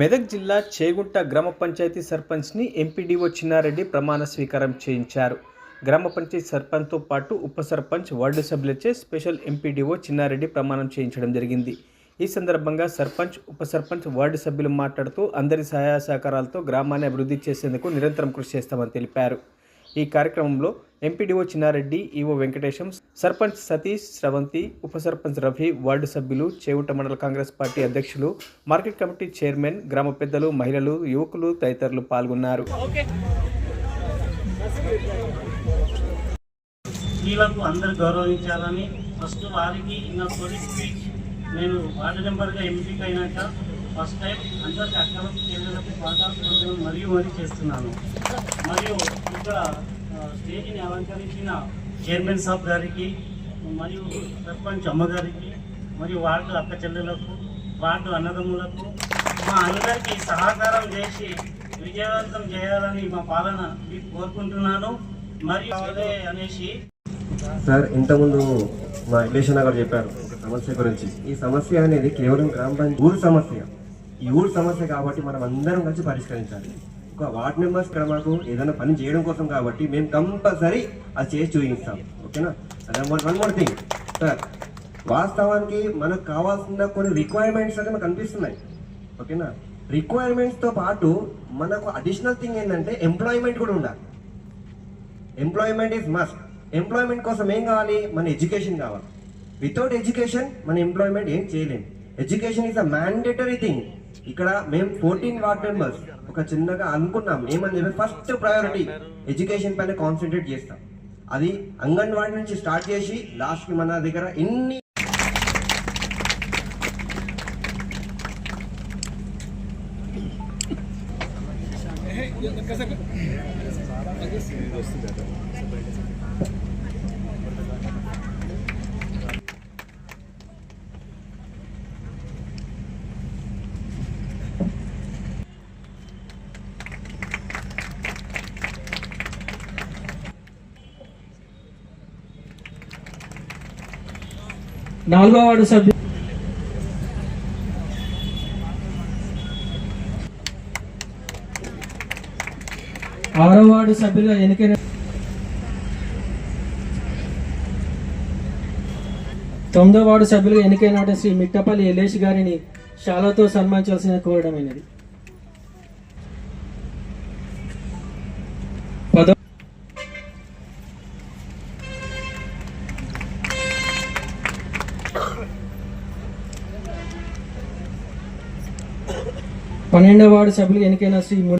మెదక్ జిల్లా చేగుంట గ్రామ పంచాయతీ సర్పంచ్ని ఎంపీడీఓ చిన్నారెడ్డి ప్రమాణ స్వీకారం చేయించారు. గ్రామ పంచాయతీ సర్పంచ్తో పాటు ఉప సర్పంచ్ వార్డు సభ్యులచే స్పెషల్ ఎంపీడీఓ చిన్నారెడ్డి ప్రమాణం చేయించడం జరిగింది. ఈ సందర్భంగా సర్పంచ్ ఉప సర్పంచ్ వార్డు సభ్యులు మాట్లాడుతూ అందరి సహాయ సహకారాలతో గ్రామాన్ని అభివృద్ధి చేసేందుకు నిరంతరం కృషి చేస్తామని తెలిపారు. ఈ కార్యక్రమంలో ఎంపీడీఓ చిన్నారెడ్డి ఈవో వెంకటేశం సర్పంచ్ సతీష్ స్రవంతి ఉప సర్పంచ్ రవి వార్డు సభ్యులు చేవుట మండల కాంగ్రెస్ పార్టీ అధ్యక్షులు మార్కెట్ కమిటీ చైర్మన్ గ్రామ పెద్దలు మహిళలు యువకులు తదితరులు పాల్గొన్నారు. స్త్రీలకు అందరు గౌరవించాలని ఫస్ట్ వారికి నా తొలి స్పీచ్ నేను వార్డు మెంబర్గా ఎంపిక అయినాక ఫస్ట్ టైం అందరికి అక్కలకు చెల్లెలకు పాఠాలు మరియు మరి చేస్తున్నాను. మరియు ఇక్కడ స్టేజ్ని అలంకరించిన చైర్మన్ సాబ్ గారికి మరియు సర్పంచ్ అమ్మగారికి మరియు వార్డు అక్క చెల్లెలకు వార్డు అన్నదమ్ములకు మా అందరికీ సహకారం చేసి విజయవంతం చేయాలని మా పాలన మీకు కోరుకుంటున్నాను. మరియు అదే అనేసి సార్ ఇంతకుముందు మా ఇలేషన్ గారు చెప్పారు ఒక సమస్య గురించి. ఈ సమస్య అనేది కేవలం గ్రామ పంచాయతీ ఊరు సమస్య. ఈ ఊరు సమస్య కాబట్టి మనం అందరం కలిసి పరిష్కరించాలి. ఒక వార్డ్ మెంబర్స్ ఇక్కడ మాకు ఏదైనా పని చేయడం కోసం కాబట్టి మేము కంపల్సరీ అది చేసి చూపిస్తాం. ఓకేనా? అదే వన్ మోర్ థింగ్ సార్ వాస్తవానికి మనకు కావాల్సిన కొన్ని రిక్వైర్మెంట్స్ అయితే మనకు కనిపిస్తున్నాయి. ఓకేనా? రిక్వైర్మెంట్స్తో పాటు మనకు అడిషనల్ థింగ్ ఏంటంటే ఎంప్లాయ్మెంట్ కూడా ఉండాలి. ఎంప్లాయ్మెంట్ ఈజ్ మస్ట్ ఎంప్లాయ్మెంట్ కోసం ఏం కావాలి? మన ఎడ్యుకేషన్ కావాలి. వితౌట్ ఎడ్యుకేషన్ మన ఎంప్లాయ్మెంట్ ఏం చేయలేము education is a mandatory thing ఇక్కడ మేము ఫోర్టీన్ వార్డ్ మెంబర్స్ ఒక చిన్నగా అనుకున్నాం. ఏమని చెప్పి ఫస్ట్ ప్రయారిటీ ఎడ్యుకేషన్ పైన కాన్సన్ట్రేట్ చేస్తాం. అది అంగన్వాడీ నుంచి స్టార్ట్ చేసి లాస్ట్కి మన దగ్గర ఎన్ని నాలుగో వార్డు సభ్యు ఆరో వార్డు సభ్యులుగా ఎన్నికైన తొమ్మిదో వార్డు సభ్యులుగా ఎన్నికైన శ్రీ మిట్టపల్లి ఎలేష్ గారిని శాలతో సన్మానించాల్సిన కోరడమైనది. పన్నెండవ వార్డు సభ్యులు ఎన్నికైన శ్రీ ము-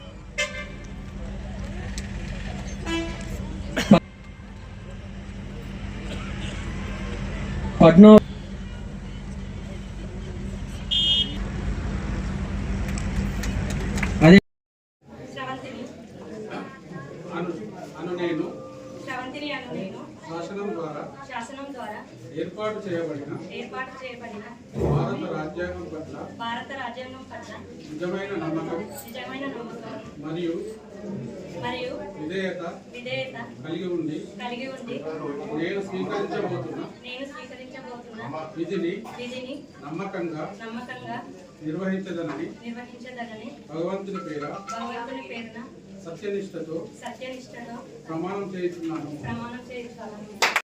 ఏర్పాటు చేయబడిన ఏర్పాటు చేయబడిన భారత రాజ్యాంగం పట్ల భారత రాజ్యాంగం పట్ల నిజమైన నమ్మకం నిజమైన నమ్మకం మరియు మరియు విధేయత విధేయత కలిగి ఉండి కలిగి ఉండి నేను స్వీకరించబోతున్న నేను స్వీకరించబోతున్న విధిని విధిని నమ్మకంగా నమ్మకంగా నిర్వహించదనని నిర్వహించదనని భగవంతుని పేర భగవంతుని పేరున సత్యనిష్టతో సత్యనిష్టతో ప్రమాణం చేస్తున్నాను ప్రమాణం చేయించాలని